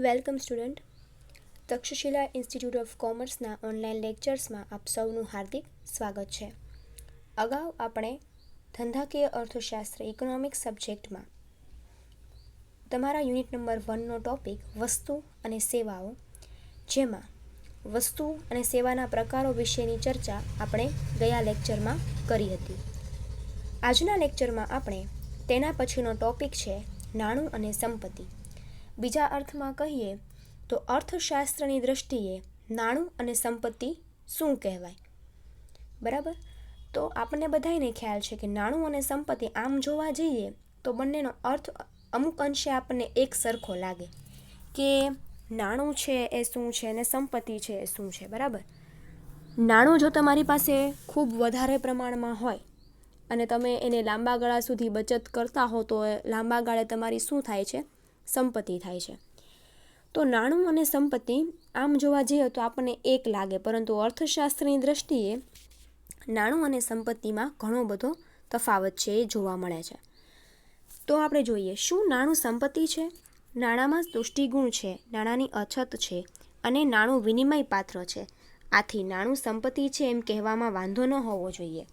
Welcome student. Takshashila institute of કોમર્સના online લેક્ચર્સમાં આપ સૌનું હાર્દિક સ્વાગત છે. અગાઉ આપણે ધંધાકીય અર્થશાસ્ત્ર ઇકોનોમિક સબ્જેક્ટમાં તમારા યુનિટ નંબર વનનો ટોપિક વસ્તુ અને સેવાઓ, જેમાં વસ્તુ અને સેવાના પ્રકારો વિશેની ચર્ચા આપણે ગયા લેક્ચરમાં કરી હતી. આજના લેક્ચરમાં આપણે તેના પછીનો ટોપિક છે નાણું અને સંપત્તિ. બીજા અર્થમાં કહીએ તો અર્થશાસ્ત્રની દૃષ્ટિએ નાણું અને સંપત્તિ શું કહેવાય? બરાબર? તો આપણને બધાને ખ્યાલ છે કે નાણું અને સંપત્તિ આમ જોવા જઈએ તો બંનેનો અર્થ અમુક અંશે આપણને એક સરખો લાગે કે નાણું છે એ શું છે અને સંપત્તિ છે એ શું છે, બરાબર? નાણું જો તમારી પાસે ખૂબ વધારે પ્રમાણમાં હોય અને તમે એને લાંબા ગાળા સુધી બચત કરતા હો તો લાંબા ગાળે તમારી શું થાય છે? સંપત્તિ થાય છે. તો નાણું અને સંપત્તિ આમ જોવા જઈએ તો આપણને એક લાગે, પરંતુ અર્થશાસ્ત્રની દ્રષ્ટિએ નાણું અને સંપત્તિમાં ઘણો બધો તફાવત છે એ જોવા મળે છે. તો આપણે જોઈએ, શું નાણું સંપત્તિ છે? નાણાંમાં તુષ્ટિગુણ છે, નાણાંની અછત છે અને નાણું વિનિમય પાત્ર છે. આથી નાણું સંપત્તિ છે એમ કહેવામાં વાંધો ન હોવો જોઈએ.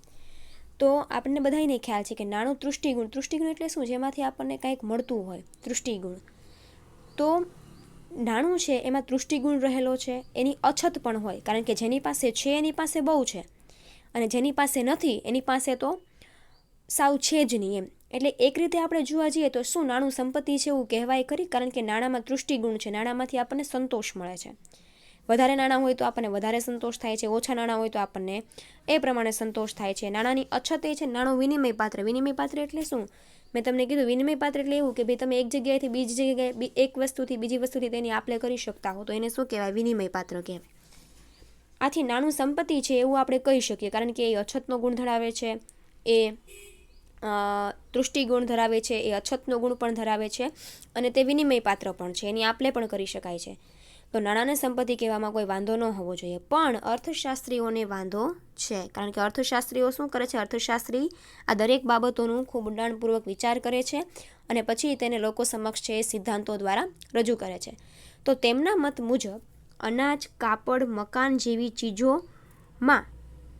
તો આપણને બધાને ખ્યાલ છે કે નાણું તૃષ્ટિગુણ તૃષ્ટિગુણ એટલે શું? જેમાંથી આપણને કંઈક મળતું હોય, તૃષ્ટિગુણ. તો નાણું છે, એમાં તૃષ્ટિગુણ રહેલો છે, એની અછત પણ હોય, કારણ કે જેની પાસે છે, એની પાસે બહુ છે. અને જેની પાસે નથી, એની પાસે તો સાવ છે જ નહીં એમ. એટલે એક રીતે આપણે જોવા જઈએ તો શું નાણું સંપત્તિ છે એવું કહેવાય ખરી? કારણ કે નાણાંમાં તૃષ્ટિગુણ છે, નાણાંમાંથી આપણને સંતોષ મળે છે. વધારે નાણાં હોય તો આપણને વધારે સંતોષ થાય છે, ઓછા નાણાં હોય તો આપણને એ પ્રમાણે સંતોષ થાય છે. નાણાંની અછત એ છે, નાણું વિનિમય પાત્ર. વિનિમય પાત્ર એટલે શું? મેં તમને કીધું, વિનિમય પાત્ર એટલે એવું કે ભાઈ તમે એક જગ્યાએથી બીજી જગ્યાએ એક વસ્તુથી બીજી વસ્તુથી તેની આપલે કરી શકતા હો. તો એને શું કહેવાય? વિનિમય પાત્ર કહેવાય. આથી નાણું સંપત્તિ છે એવું આપણે કહી શકીએ, કારણ કે એ અછતનો ગુણ ધરાવે છે, એ તૃષ્ટિગુણ ધરાવે છે, એ અછતનો ગુણ પણ ધરાવે છે અને તે વિનિમય પાત્ર પણ છે. એની આપલે પણ કરી શકાય છે. તો નાણાંને સંપત્તિ કહેવામાં કોઈ વાંધો ન હોવો જોઈએ. પણ અર્થશાસ્ત્રીઓને વાંધો છે. કારણ કે અર્થશાસ્ત્રીઓ શું કરે છે? અર્થશાસ્ત્રી આ દરેક બાબતોનું ખૂબ ઊંડાણપૂર્વક વિચાર કરે છે અને પછી તેને લોકો સમક્ષ છે સિદ્ધાંતો દ્વારા રજૂ કરે છે. તો તેમના મત મુજબ, અનાજ, કાપડ, મકાન જેવી ચીજોમાં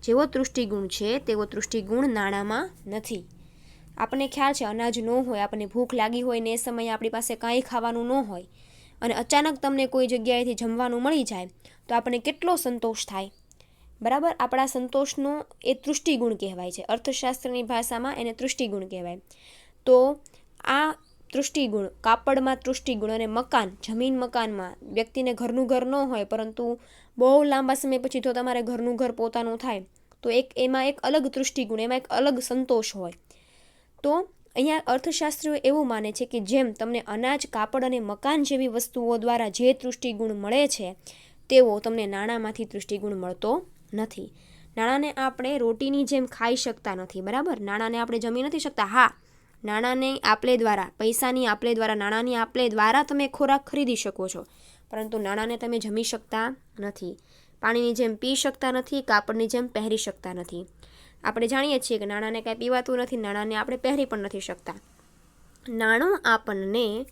જેવો તૃષ્ટિગુણ છે, તેવો તૃષ્ટિગુણ નાણાંમાં નથી. આપણને ખ્યાલ છે, અનાજ ન હોય, આપણને ભૂખ લાગી હોય ને એ સમયે આપણી પાસે કાંઈ ખાવાનું ન હોય. અને અચાનક તમને કોઈ જગ્યાએથી જમવાનું મળી જાય, તો આપણને કેટલો સંતોષ થાય? બરાબર? આપણા સંતોષનો એ તૃષ્ટિગુણ કહેવાય છે. અર્થશાસ્ત્રની ભાષામાં એને તૃષ્ટિગુણ કહેવાય. તો આ તૃષ્ટિગુણ, કાપડમાં તૃષ્ટિગુણ અને મકાન, જમીન મકાનમાં, વ્યક્તિને ઘરનું ઘર ન હોય, પરંતુ બહુ લાંબા સમય પછી જો તમારે ઘરનું ઘર પોતાનું થાય, તો એક એમાં એક અલગ તૃષ્ટિગુણ, એમાં એક અલગ સંતોષ હોય. તો અહીંયા અર્થશાસ્ત્રીઓ એવું માને છે કે જેમ તમને અનાજ, કાપડ અને મકાન જેવી વસ્તુઓ દ્વારા જે તૃષ્ટિગુણ મળે છે, તેવો તમને નાણાંમાંથી તૃષ્ટિગુણ મળતો નથી. નાણાંને આપણે રોટીની જેમ ખાઈ શકતા નથી, બરાબર? નાણાંને આપણે જમી નથી શકતા. હા, નાણાંને આપલે દ્વારા, પૈસાની આપલે દ્વારા, નાણાંની આપલે દ્વારા તમે ખોરાક ખરીદી શકો છો, પરંતુ નાણાંને તમે જમી શકતા નથી. પાણીની જેમ પી શકતા નથી, કાપડની જેમ પહેરી શકતા નથી. આપણે જાણીએ છીએ કે નાણાંને કાંઈ પીવાતું નથી, નાણાંને આપણે પહેરી પણ નથી શકતા. નાણું આપણને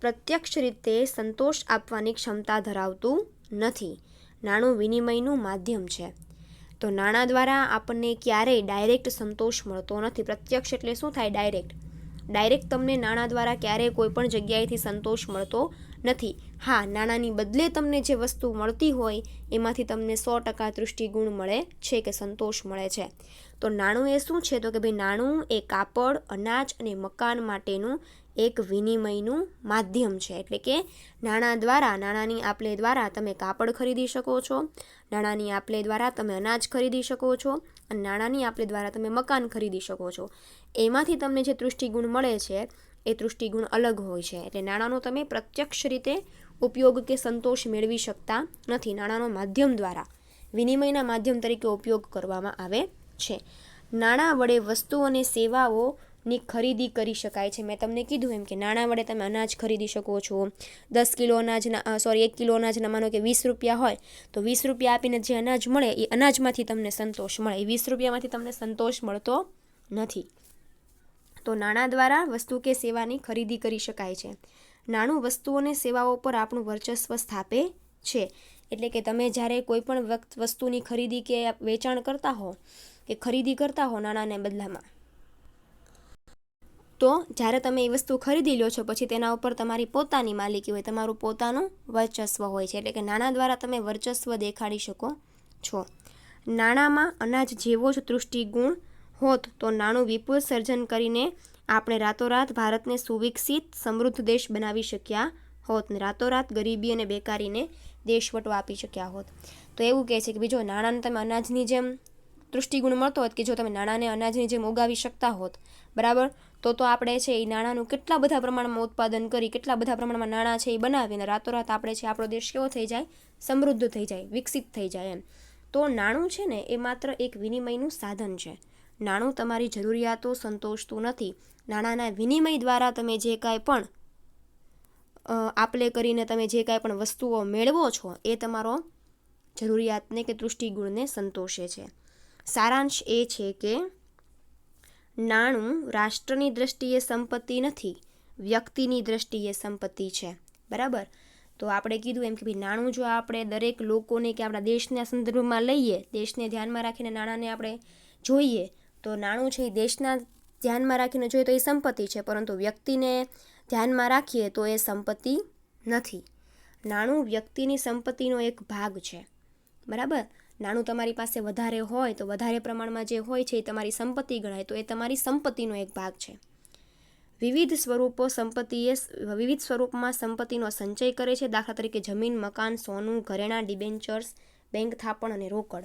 પ્રત્યક્ષ રીતે સંતોષ આપવાની ક્ષમતા ધરાવતું નથી. નાણું વિનિમયનું માધ્યમ છે. તો નાણાં દ્વારા આપણને ક્યારેય ડાયરેક્ટ સંતોષ મળતો નથી. પ્રત્યક્ષ એટલે શું થાય? ડાયરેક્ટ. ડાયરેક્ટ તમને નાણાં દ્વારા ક્યારેય કોઈ પણ જગ્યાએથી સંતોષ મળતો નથી. હા, નાણાંની બદલે તમને જે વસ્તુ મળતી હોય, એમાંથી તમને સો ટકા દૃષ્ટિગુણ મળે છે કે સંતોષ મળે છે. તો નાણું એ શું છે? તો કે ભાઈ, નાણું એ કાપડ, અનાજ અને મકાન માટેનું એક વિનિમયનું માધ્યમ છે. એટલે કે નાણાં દ્વારા, નાણાંની આપલે દ્વારા તમે કાપડ ખરીદી શકો છો, નાણાંની આપલે દ્વારા તમે અનાજ ખરીદી શકો છો, અને નાણાંની આપલે દ્વારા તમે મકાન ખરીદી શકો છો. એમાંથી તમને જે તૃષ્ટિગુણ મળે છે એ દૃષ્ટિગુણ અલગ હોય છે. એટલે નાણાંનો તમે પ્રત્યક્ષ રીતે ઉપયોગ કે સંતોષ મેળવી શકતા નથી નાણાંનો માધ્યમ દ્વારા. વિનિમયના માધ્યમ તરીકે ઉપયોગ કરવામાં આવે છે. નાણાં વડે વસ્તુ અને સેવાઓની ખરીદી કરી શકાય છે. મેં તમને કીધું એમ કે નાણાં વડે તમે અનાજ ખરીદી શકો છો. દસ કિલો અનાજના સોરી એક કિલો અનાજના માનો કે વીસ રૂપિયા હોય, તો વીસ રૂપિયા આપીને જે અનાજ મળે, એ અનાજમાંથી તમને સંતોષ મળે. એ વીસ રૂપિયામાંથી તમને સંતોષ મળતો નથી. તો નાણાં દ્વારા વસ્તુ કે સેવાની ખરીદી કરી શકાય છે. નાણું વસ્તુઓ અને સેવાઓ પર આપણું વર્ચસ્વ સ્થાપે છે. એટલે કે તમે જ્યારે કોઈ પણ વસ્તુની ખરીદી કે વેચાણ કરતા હો, કે ખરીદી કરતા હો નાણાંને બદલામાં. તો જ્યારે તમે એ વસ્તુ ખરીદી લો છો, પછી તેના ઉપર તમારી પોતાની માલિકી હોય, તમારું પોતાનું વર્ચસ્વ હોય છે. એટલે કે નાણાં દ્વારા તમે વર્ચસ્વ દેખાડી શકો છો. નાણાંમાં અનાજ જેવો જ દૃષ્ટિગુણ હોત તો નાણું વિપુલ સર્જન કરીને આપણે રાતોરાત ભારતને સુવિકસિત, સમૃદ્ધ દેશ બનાવી શક્યા હોત ને રાતોરાત ગરીબી અને બેકારીને દેશવટો આપી શક્યા હોત. તો એવું કહે છે કે બીજો નાણાંને તમે અનાજની જેમ દૃષ્ટિગુણ મળતો હોત કે જો તમે નાણાંને અનાજની જેમ ઉગાવી શકતા હોત, બરાબર? તો તો આપણે છે એ નાણાંનું કેટલા બધા પ્રમાણમાં ઉત્પાદન કરી, કેટલા બધા પ્રમાણમાં નાણાં છે એ બનાવીને રાતોરાત આપણે છે આપણો દેશ કેવો થઈ જાય? સમૃદ્ધ થઈ જાય, વિકસિત થઈ જાય એમ. તો નાણું છે ને એ માત્ર એક વિનિમયનું સાધન છે. નાણું તમારી જરૂરિયાતો સંતોષતું નથી. નાણાંના વિનિમય દ્વારા તમે જે કાંઈ પણ આપલે કરીને તમે જે કાંઈ પણ વસ્તુઓ મેળવો છો, એ તમારો જરૂરિયાતને કે દૃષ્ટિગુણને સંતોષે છે. સારાંશ એ છે કે નાણું રાષ્ટ્રની દ્રષ્ટિએ સંપત્તિ નથી, વ્યક્તિની દ્રષ્ટિએ સંપત્તિ છે. બરાબર? તો આપણે કીધું એમ કે ભાઈ નાણું જો આપણે દરેક લોકોને કે આપણા દેશના સંદર્ભમાં લઈએ, દેશને ધ્યાનમાં રાખીને નાણાંને આપણે જોઈએ તો નાણું છે એ દેશના ધ્યાનમાં રાખીને જોઈએ તો એ સંપત્તિ છે, પરંતુ વ્યક્તિને ધ્યાનમાં રાખીએ તો એ સંપત્તિ નથી. નાણું વ્યક્તિની સંપત્તિનો એક ભાગ છે. બરાબર? નાણું તમારી પાસે વધારે હોય તો વધારે પ્રમાણમાં જે હોય છે એ તમારી સંપત્તિ ગણાય તો એ તમારી સંપત્તિનો એક ભાગ છે. વિવિધ સ્વરૂપો સંપત્તિએ વિવિધ સ્વરૂપમાં સંપત્તિનો સંચય કરે છે. દાખલા તરીકે જમીન, મકાન, સોનું, ઘરેણાં, ડિબેન્ચર્સ, બેંક થાપણ અને રોકડ.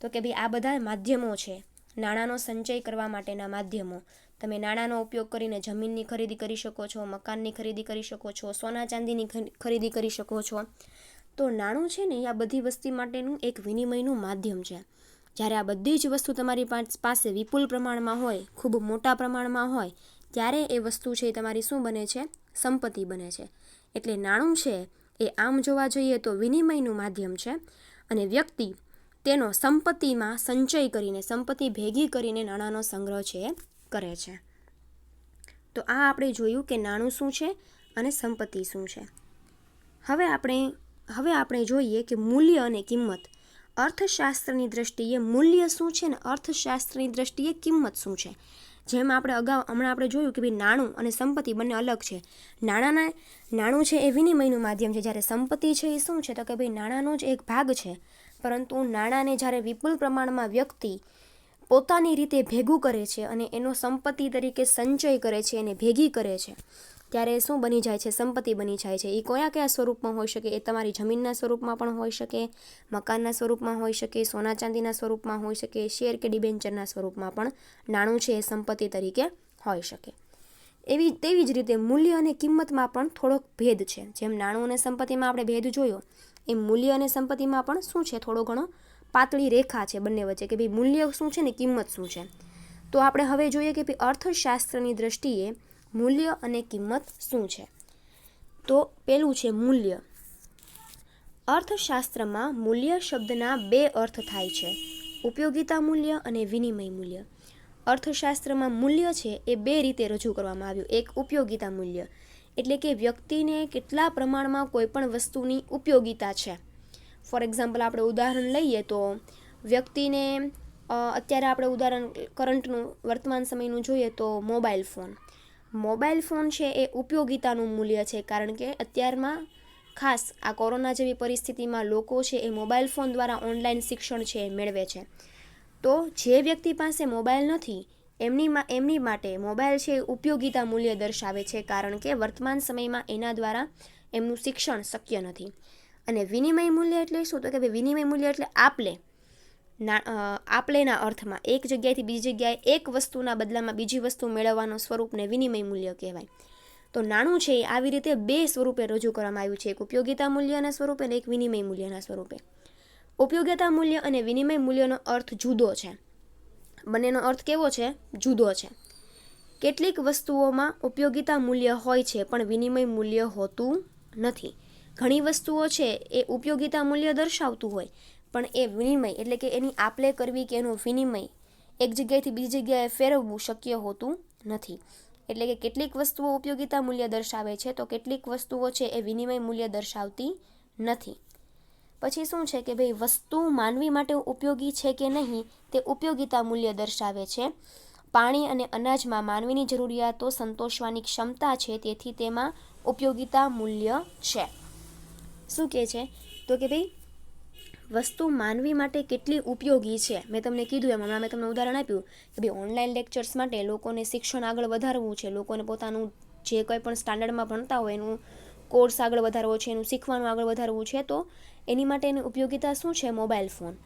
તો કે ભાઈ આ બધા માધ્યમો છે. નાણાંનો સંચય કરવા માટેના માધ્યમો. તમે નાણાંનો ઉપયોગ કરીને જમીનની ખરીદી કરી શકો છો, મકાનની ખરીદી કરી શકો છો, સોના ચાંદીની ખરીદી કરી શકો છો. તો નાણું છે ને એ આ બધી વસ્તી માટેનું એક વિનિમયનું માધ્યમ છે. જ્યારે આ બધી જ વસ્તુ તમારી પાસે વિપુલ પ્રમાણમાં હોય, ખૂબ મોટા પ્રમાણમાં હોય, ત્યારે એ વસ્તુ છે એ તમારી શું બને છે? સંપત્તિ બને છે. એટલે નાણું છે એ આમ જોવા જઈએ તો વિનિમયનું માધ્યમ છે. અને વ્યક્તિ તેનો સંપત્તિમાં સંચય કરીને, સંપત્તિ ભેગી કરીને નાણાંનો સંગ્રહ છે, કરે છે. તો આ આપણે જોયું કે નાણું શું છે અને સંપત્તિ શું છે. હવે આપણે હવે આપણે જોઈએ કે મૂલ્ય અને કિંમત. અર્થશાસ્ત્રની દ્રષ્ટિએ મૂલ્ય શું છે ને અર્થશાસ્ત્રની દ્રષ્ટિએ કિંમત શું છે. જેમ આપણે અગાઉ, હમણાં આપણે જોયું કે ભાઈ નાણું અને સંપત્તિ બંને અલગ છે. નાણાંના, નાણું છે એ વિનિમયનું માધ્યમ છે. જ્યારે સંપત્તિ છે એ શું છે? તો કે ભાઈ નાણાંનો જ એક ભાગ છે. પરંતુ નાણાંને જ્યારે વિપુલ પ્રમાણમાં વ્યક્તિ પોતાની રીતે ભેગું કરે છે અને એનો સંપત્તિ તરીકે સંચય કરે છે, એને ભેગી કરે છે, ત્યારે શું બની જાય છે? સંપત્તિ બની જાય છે. એ કયા કયા સ્વરૂપમાં હોઈ શકે? એ તમારી જમીનના સ્વરૂપમાં પણ હોઈ શકે, મકાનના સ્વરૂપમાં હોઈ શકે, સોના ચાંદીના સ્વરૂપમાં હોઈ શકે, શેર કે ડિબેન્ચરના સ્વરૂપમાં પણ નાણું છે એ સંપત્તિ તરીકે હોઈ શકે. એવી, તેવી જ રીતે મૂલ્ય અને કિંમતમાં પણ થોડોક ભેદ છે. જેમ નાણું અને સંપત્તિમાં આપણે ભેદ જોયો, એમ મૂલ્ય અને સંપત્તિમાં પણ શું છે? થોડો ઘણો પાતળી રેખા છે બંને વચ્ચે કે ભાઈ મૂલ્ય શું છે ને કિંમત શું છે? તો આપણે હવે જોઈએ કે ભાઈ અર્થશાસ્ત્રની દ્રષ્ટિએ મૂલ્ય અને કિંમત શું છે? તો પેલું છે મૂલ્ય. અર્થશાસ્ત્રમાં મૂલ્ય શબ્દના બે અર્થ થાય છે. ઉપયોગિતા મૂલ્ય અને વિનિમય મૂલ્ય. અર્થશાસ્ત્રમાં મૂલ્ય છે એ બે રીતે રજૂ કરવામાં આવ્યું. એક ઉપયોગિતા મૂલ્ય, એટલે કે વ્યક્તિને કેટલા પ્રમાણમાં કોઈપણ વસ્તુની ઉપયોગિતા છે. ફોર એક્ઝામ્પલ આપણે ઉદાહરણ લઈએ તો વ્યક્તિને અત્યારે આપણે ઉદાહરણ કરંટનું, વર્તમાન સમયનું જોઈએ તો મોબાઈલ ફોન. મોબાઈલ ફોન છે એ ઉપયોગિતાનું મૂલ્ય છે કારણ કે અત્યારમાં ખાસ આ કોરોના જેવી પરિસ્થિતિમાં લોકો છે એ મોબાઈલ ફોન દ્વારા ઓનલાઈન શિક્ષણ છે એ મેળવે છે. તો જે વ્યક્તિ પાસે મોબાઈલ નથી, એમની એમની માટે મોબાઈલ છે એ ઉપયોગિતા મૂલ્ય દર્શાવે છે કારણ કે વર્તમાન સમયમાં એના દ્વારા એમનું શિક્ષણ શક્ય નથી. અને વિનિમય મૂલ્ય એટલે શું? તો કે ભાઈ વિનિમય મૂલ્ય એટલે આપલે. ના આપલેના અર્થમાં એક જગ્યાએથી બીજી જગ્યાએ એક વસ્તુના બદલામાં બીજી વસ્તુ મેળવવાનો સ્વરૂપને વિનિમય મૂલ્ય કહેવાય. તો નાણું છે એ આવી રીતે બે સ્વરૂપે રજૂ કરવામાં આવ્યું છે. એક ઉપયોગિતા મૂલ્યના સ્વરૂપે અને એક વિનિમય મૂલ્યના સ્વરૂપે. ઉપયોગિતા મૂલ્ય અને વિનિમય મૂલ્યનો અર્થ જુદો છે. બંનેનો અર્થ કેવો છે? જુદો છે. કેટલીક વસ્તુઓમાં ઉપયોગિતા મૂલ્ય હોય છે, પણ વિનિમય મૂલ્ય હોતું નથી. ઘણી વસ્તુઓ છે, એ ઉપયોગિતા મૂલ્ય દર્શાવતું હોય, પણ એ વિનિમય, એટલે કે એની આપલે કરવી કે એનું વિનિમય એક જગ્યાએથી બીજી જગ્યાએ ફેરવવું શક્ય હોતું નથી. એટલે કે કેટલીક વસ્તુઓ ઉપયોગિતા મૂલ્ય દર્શાવે છે, તો કેટલીક વસ્તુઓ છે, એ વિનિમય મૂલ્ય દર્શાવતી નથી. પછી શું છે કે ભાઈ, વસ્તુ માનવી માટે ઉપયોગી છે કે નહીં, તે ઉપયોગિતા મૂલ્ય દર્શાવે છે. પાણી અને અનાજમાં માનવીની જરૂરિયાતો સંતોષવાની ક્ષમતા છે, તેથી તેમાં ઉપયોગિતા મૂલ્ય છે. શું કહે છે? તો કે ભાઈ, વસ્તુ માનવી માટે કેટલી ઉપયોગી છે? મેં તમને કીધું એમ, હમણાં મેં તમને ઉદાહરણ આપ્યું કે ભાઈ, ઓનલાઈન લેક્ચર્સ માટે લોકોને શિક્ષણ આગળ વધારવું છે. લોકોને પોતાનું જે કંઈ પણ સ્ટાન્ડર્ડમાં ભણતા હોય એનું કોર્સ આગળ વધારવો છે, એનું શીખવાનું આગળ વધારવું છે, તો એની માટે એની ઉપયોગિતા શું છે મોબાઈલ ફોન?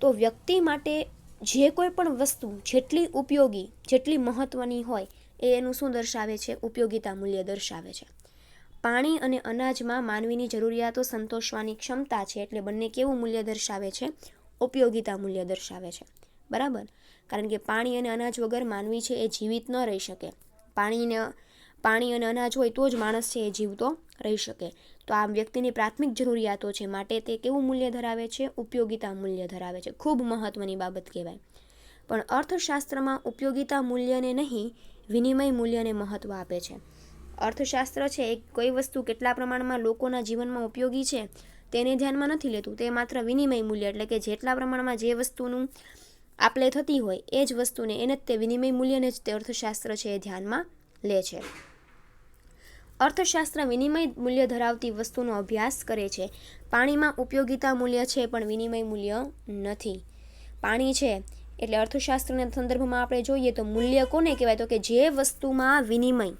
તો વ્યક્તિ માટે જે કોઈ પણ વસ્તુ જેટલી ઉપયોગી, જેટલી મહત્ત્વની હોય, એ એનું શું દર્શાવે છે? ઉપયોગિતા મૂલ્ય દર્શાવે છે. પાણી અને અનાજમાં માનવીની જરૂરિયાતો સંતોષવાની ક્ષમતા છે, એટલે બંને કેવું મૂલ્ય દર્શાવે છે? ઉપયોગિતા મૂલ્ય દર્શાવે છે. બરાબર? કારણ કે પાણી અને અનાજ વગર માનવી છે એ જીવિત ન રહી શકે. પાણીને પાણી અને અનાજ હોય તો જ માણસ છે એ જીવતો રહી શકે. તો આ વ્યક્તિની પ્રાથમિક જરૂરિયાતો છે માટે તે કેવું મૂલ્ય ધરાવે છે? ઉપયોગિતા મૂલ્ય ધરાવે છે. ખૂબ મહત્ત્વની બાબત કહેવાય. પણ અર્થશાસ્ત્રમાં ઉપયોગિતા મૂલ્યને નહીં, વિનિમય મૂલ્યને મહત્ત્વ આપે છે. અર્થશાસ્ત્ર છે એ કોઈ વસ્તુ કેટલા પ્રમાણમાં લોકોના જીવનમાં ઉપયોગી છે તેને ધ્યાનમાં નથી લેતું. તે માત્ર વિનિમય મૂલ્ય એટલે કે જેટલા પ્રમાણમાં જે વસ્તુનું આપલે થતી હોય એ જ વસ્તુને એને જ તે વિનિમય મૂલ્યને જ તે અર્થશાસ્ત્ર છે એ ધ્યાનમાં લે છે. અર્થશાસ્ત્ર વિનિમય મૂલ્ય ધરાવતી વસ્તુનો અભ્યાસ કરે છે. પાણીમાં ઉપયોગિતા મૂલ્ય છે, પણ વિનિમય મૂલ્ય નથી. પાણી છે, એટલે અર્થશાસ્ત્રના સંદર્ભમાં આપણે જોઈએ તો મૂલ્ય કોને કહેવાય? તો કે જે વસ્તુમાં વિનિમય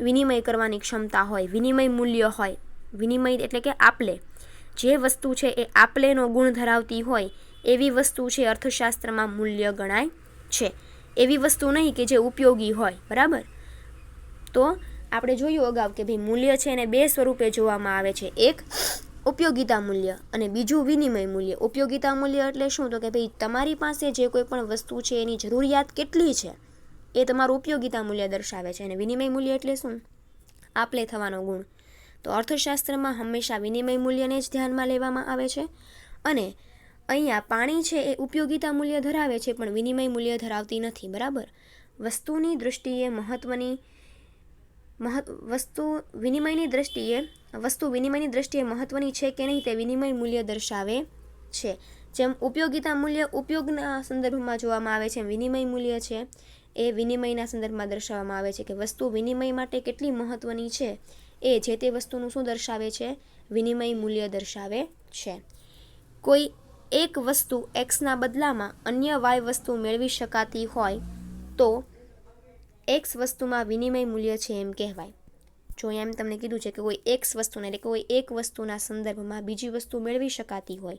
વિનિમય કરવાની ક્ષમતા હોય, વિનિમય મૂલ્ય હોય, વિનિમય એટલે કે આપલે. જે વસ્તુ છે એ આપલેનો ગુણ ધરાવતી હોય, એવી વસ્તુ છે અર્થશાસ્ત્રમાં મૂલ્ય ગણાય છે. એવી વસ્તુ નહીં કે જે ઉપયોગી હોય, બરાબર? તો આપણે જોયું અગાઉ કે ભાઈ મૂલ્ય છે એને બે સ્વરૂપે જોવામાં આવે છે. એક ઉપયોગિતા મૂલ્ય અને બીજું વિનિમય મૂલ્ય. ઉપયોગિતા મૂલ્ય એટલે શું? તો કે ભાઈ તમારી પાસે જે કોઈ પણ વસ્તુ છે, એની જરૂરિયાત કેટલી છે, એ તમારું ઉપયોગિતા મૂલ્ય દર્શાવે છે. અને વિનિમય મૂલ્ય એટલે શું? આપલે થવાનો ગુણ. તો અર્થશાસ્ત્રમાં હંમેશા વિનિમય મૂલ્યને જ ધ્યાનમાં લેવામાં આવે છે. અને અહીંયા પાણી છે એ ઉપયોગિતા મૂલ્ય ધરાવે છે, પણ વિનિમય મૂલ્ય ધરાવતી નથી. બરાબર? વસ્તુની દૃષ્ટિએ મહત્ત્વની મહત્ વસ્તુ વિનિમયની દ્રષ્ટિએ, વસ્તુ વિનિમયની દ્રષ્ટિએ મહત્ત્વની છે કે નહીં તે વિનિમય મૂલ્ય દર્શાવે છે. જેમ ઉપયોગિતા મૂલ્ય ઉપયોગના સંદર્ભમાં જોવામાં આવે છે વિનિમય મૂલ્ય છે એ વિનિમયના સંદર્ભમાં દર્શાવવામાં આવે છે કે વસ્તુ વિનિમય માટે કેટલી મહત્ત્વની છે એ જે તે વસ્તુનું શું દર્શાવે છે? વિનિમય મૂલ્ય દર્શાવે છે. કોઈ એક વસ્તુ એક્સના બદલામાં અન્ય વાય વસ્તુ મેળવી શકાતી હોય તો એક્સ વસ્તુમાં વિનિમય મૂલ્ય છે એમ કહેવાય. જો એમ તમને કીધું છે કે કોઈ એક્સ વસ્તુને એટલે કોઈ એક વસ્તુના સંદર્ભમાં બીજી વસ્તુ મેળવી શકાતી હોય,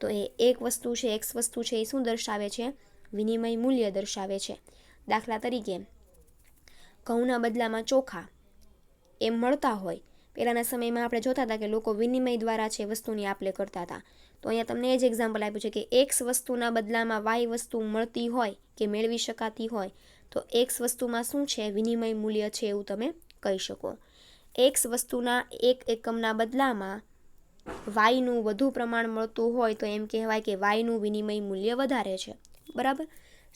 તો એ એક વસ્તુ છે એક્સ વસ્તુ છે એ શું દર્શાવે છે? વિનિમય મૂલ્ય દર્શાવે છે. દાખલા તરીકે, ઘઉંના બદલામાં ચોખા એમ મળતા હોય. પહેલાંના સમયમાં આપણે જોતા હતા કે લોકો વિનિમય દ્વારા છે વસ્તુની આપલે કરતા હતા. તો અહીંયા તમને એ જ એક્ઝામ્પલ આપ્યું છે કે એક્સ વસ્તુના બદલામાં વાય વસ્તુ મળતી હોય કે મેળવી શકાતી હોય તો એક્સ વસ્તુમાં શું છે? વિનિમય મૂલ્ય છે એવું તમે કહી શકો. એક્સ વસ્તુના એક એકમના બદલામાં વાયનું વધુ પ્રમાણ મળતું હોય તો એમ કહેવાય કે વાયનું વિનિમય મૂલ્ય વધારે છે. બરાબર?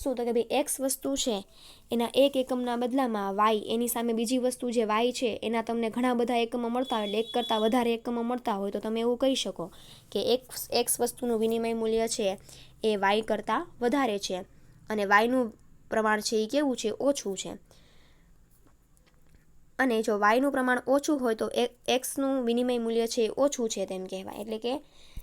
શું તો કે ભાઈ એક્સ વસ્તુ છે, એના એક એકમના બદલામાં વાય એની સામે બીજી વસ્તુ જે વાય છે, એના તમને ઘણા બધા એકમો મળતા હોય, એટલે એક કરતાં વધારે એકમો મળતા હોય તો તમે એવું કહી શકો કે એક્સ એક્સ વસ્તુનું વિનિમય મૂલ્ય છે એ વાય કરતાં વધારે છે. અને વાયનું પ્રમાણ છે એ કેવું છે? ઓછું છે. અને જો વાયનું પ્રમાણ ઓછું હોય તો એક્સનું વિનિમય મૂલ્ય છે એ ઓછું છે તેમ કહેવાય. એટલે કે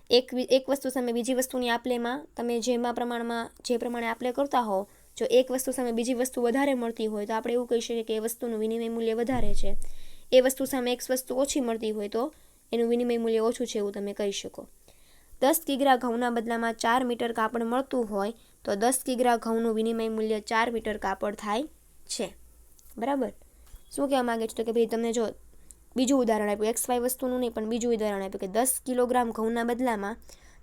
એક એક વસ્તુ સામે બીજી વસ્તુની આપલેમાં તમે જેમાં પ્રમાણમાં, જે પ્રમાણે આપલે કરતા હો જો એક વસ્તુ સામે બીજી વસ્તુ વધારે મળતી હોય તો આપણે એવું કહી શકીએ કે એ વસ્તુનું વિનિમય મૂલ્ય વધારે છે. એ વસ્તુ સામે એક વસ્તુ ઓછી મળતી હોય તો એનું વિનિમય મૂલ્ય ઓછું છે એવું તમે કહી શકો. દસ કિગ્રા ઘઉંના બદલામાં ચાર મીટર કાપડ મળતું હોય તો દસ કિગ્રા ઘઉંનું વિનિમય મૂલ્ય ચાર મીટર કાપડ થાય છે. બરાબર? શું કહેવા માગે છે? તો કે ભાઈ, તમને જો બીજું ઉદાહરણ આપ્યું, એક્સ વાય વસ્તુનું નહીં, પણ બીજું ઉદાહરણ આપ્યું કે દસ કિલોગ્રામ ઘઉંના બદલામાં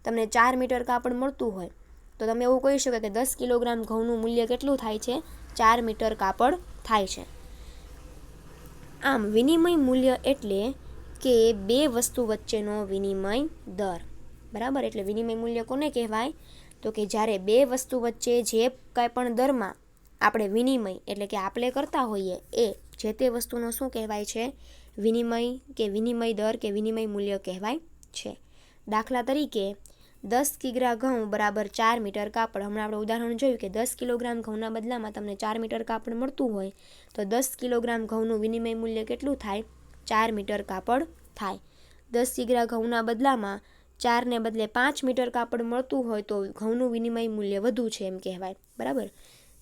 તમને ચાર મીટર કાપડ મળતું હોય, તો તમે એવું કહી શકો કે દસ કિલોગ્રામ ઘઉંનું મૂલ્ય કેટલું થાય છે? ચાર મીટર કાપડ થાય છે. આમ, વિનિમય મૂલ્ય એટલે કે બે વસ્તુ વચ્ચેનો વિનિમય દર. બરાબર? એટલે વિનિમય મૂલ્ય કોને કહેવાય? તો કે જ્યારે બે વસ્તુ વચ્ચે જે કાંઈ પણ દરમાં આપણે વિનિમય એટલે કે આપણે કરતા હોઈએ, એ જે તે વસ્તુનો શું કહેવાય છે? વિનિમય કે વિનિમય દર કે વિનિમય મૂલ્ય કહેવાય છે. દાખલા તરીકે, દસ કિગ્રા ઘઉં બરાબર ચાર મીટર કાપડ, હમણાં આપણે ઉદાહરણ જોયું કે દસ કિલોગ્રામ ઘઉંના બદલામાં તમને ચાર મીટર કાપડ મળતું હોય, તો દસ કિલોગ્રામ ઘઉંનું વિનિમય મૂલ્ય કેટલું થાય? ચાર મીટર કાપડ થાય. દસ કિગ્રા ઘઉંના બદલામાં ચારને બદલે પાંચ મીટર કાપડ મળતું હોય તો ઘઉંનું વિનિમય મૂલ્ય વધુ છે એમ કહેવાય. બરાબર?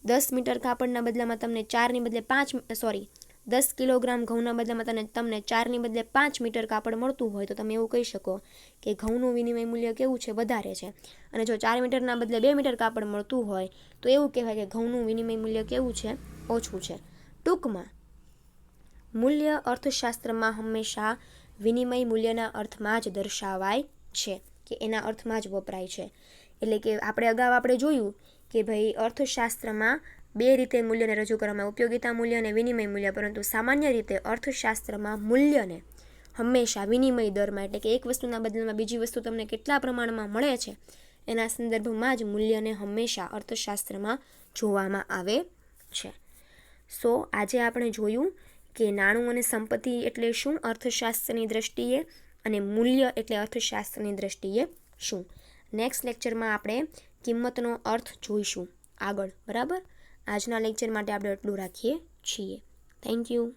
દસ મીટર કાપડના બદલામાં તમને ચારની બદલે પાંચ સોરી, દસ કિલોગ્રામ ઘઉંના બદલામાં તમને તમને ચારની બદલે પાંચ મીટર કાપડ મળતું હોય તો તમે એવું કહી શકો કે ઘઉંનું વિનિમય મૂલ્ય કેવું છે? વધારે છે. અને જો ચાર મીટરના બદલે બે મીટર કાપડ મળતું હોય તો એવું કહેવાય કે ઘઉંનું વિનિમય મૂલ્ય કેવું છે? ઓછું છે. ટૂંકમાં, મૂલ્ય અર્થશાસ્ત્રમાં હંમેશા વિનિમય મૂલ્યના અર્થમાં જ દર્શાવાય છે કે એના અર્થમાં જ વપરાય છે. એટલે કે આપણે અગાઉ આપણે જોયું કે ભાઈ અર્થશાસ્ત્રમાં બે રીતે મૂલ્યને રજૂ કરવામાં ઉપયોગિતા મૂલ્ય અને વિનિમય મૂલ્ય. પરંતુ સામાન્ય રીતે અર્થશાસ્ત્રમાં મૂલ્યને હંમેશા વિનિમય દરમાં એટલે કે એક વસ્તુના બદલામાં બીજી વસ્તુ તમને કેટલા પ્રમાણમાં મળે છે એના સંદર્ભમાં જ મૂલ્યને હંમેશા અર્થશાસ્ત્રમાં જોવામાં આવે છે. સો, આજે આપણે જોયું કે નાણું અને સંપત્તિ એટલે શું? અર્થશાસ્ત્રની દ્રષ્ટિએ અને મૂલ્ય એટલે અર્થશાસ્ત્રની દ્રષ્ટિએ શું? નેક્સ્ટ લેક્ચરમાં આપણે કિંમતનો અર્થ જોઈશું. આગળ, બરાબર? આજના લેક્ચર માટે આપણે એટલું રાખીએ છીએ. Thank you